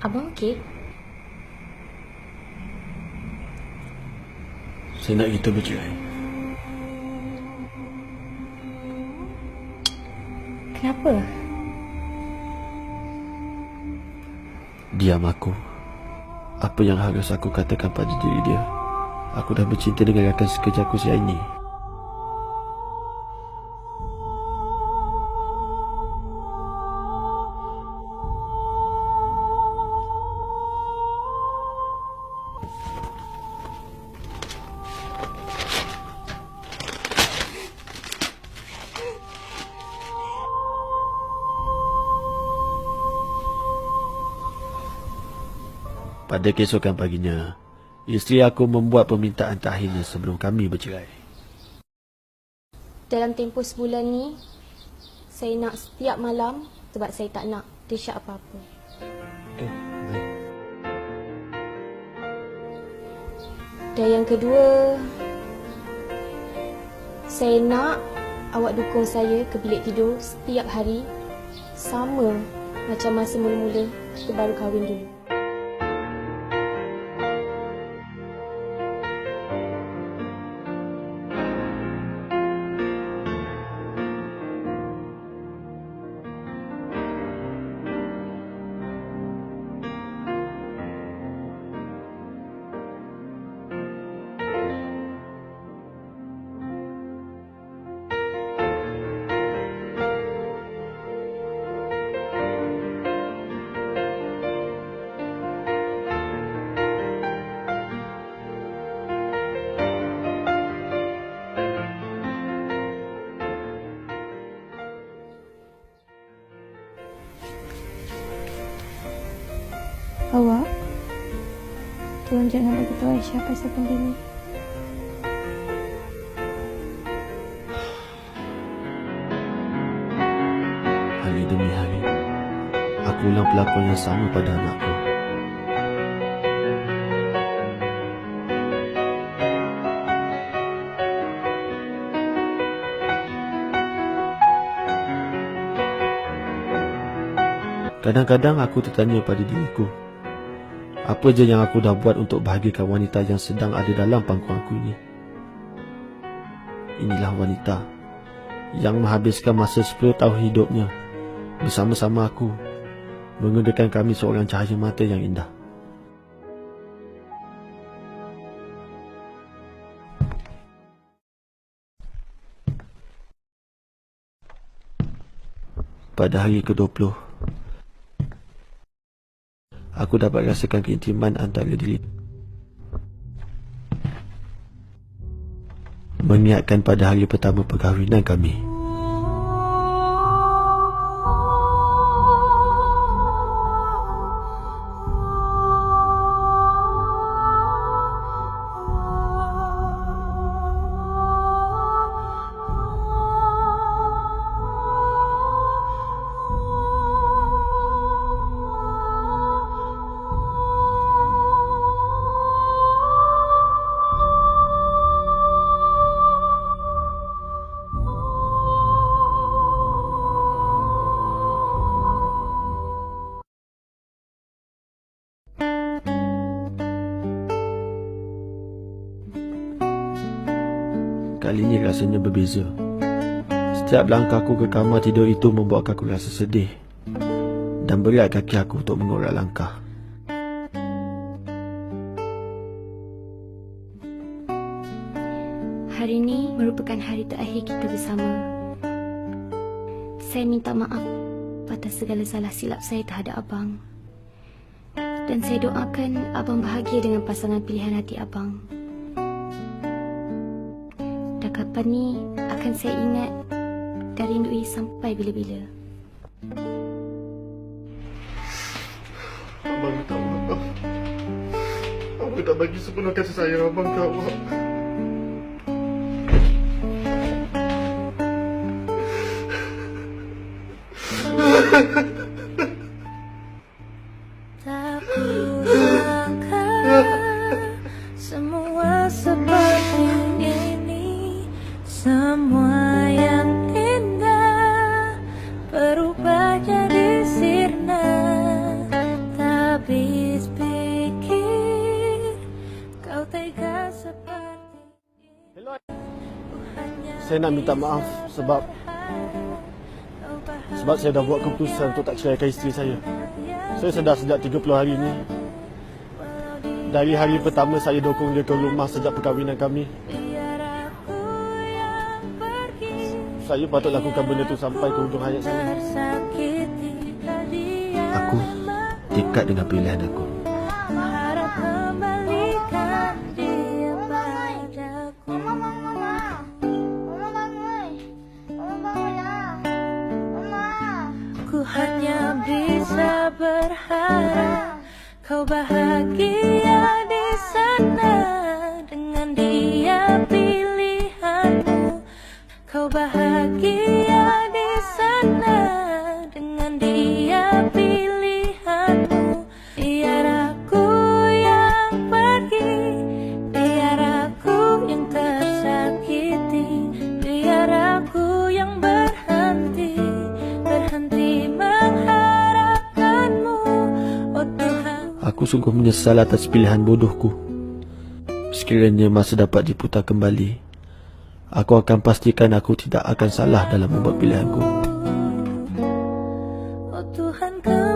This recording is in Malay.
Abang okey? Saya nak kita bercerai. Kenapa? Diam aku. Apa yang harus aku katakan pada diri dia? Aku dah bercinta dengan rakan sekerjaku si Aini. Pada keesokan paginya, isteri aku membuat permintaan terakhirnya sebelum kami bercerai. Dalam tempoh sebulan ni, saya nak setiap malam sebab saya tak nak dia syak apa-apa. Eh, baik. Dan yang kedua, saya nak awak dukung saya ke bilik tidur setiap hari sama macam masa mula-mula kita baru kahwin dulu. Tolong jangan bagi tahu Aisyah pasal benda ni Hari demi hari, aku ulang pelakon yang sama pada anakku. Kadang-kadang aku tertanya pada diriku, apa je yang aku dah buat untuk bahagikan wanita yang sedang ada dalam pangkuan aku ini? Inilah wanita yang menghabiskan masa 10 tahun hidupnya bersama-sama aku menggunakan kami seorang cahaya mata yang indah. Pada hari ke-20, aku dapat rasakan keintiman antara diri. Mengingatkan pada hari pertama perkahwinan kami. Kali ini rasanya berbeza. Setiap langkahku ke kamar tidur itu membuat aku rasa sedih. Dan berat kaki aku untuk mengorak langkah. Hari ini merupakan hari terakhir kita bersama. Saya minta maaf atas segala salah silap saya terhadap abang. Dan saya doakan abang bahagia dengan pasangan pilihan hati abang. Dakapan ni akan saya ingat dan rindui sampai bila-bila. Abang minta maaf. Abang tak bagi sepenuh kasih sayang abang ke awak. Tak Saya nak minta maaf sebab sebab saya dah buat keputusan untuk tak ceraikan isteri saya. Saya sedar sejak 30 hari ini. Dari hari pertama saya dukung dia ke rumah sejak perkahwinan kami. Saya patut lakukan benda tu sampai ke hujung hayat saya. Aku dekat dengan pilihan aku. Kau bahagia di sana Dengan dia pilihanmu. Kau bahagia aku sungguh menyesal atas pilihan bodohku. Sekiranya masa dapat diputar kembali, aku akan pastikan aku tidak akan salah dalam membuat pilihanku. Oh Tuhan kau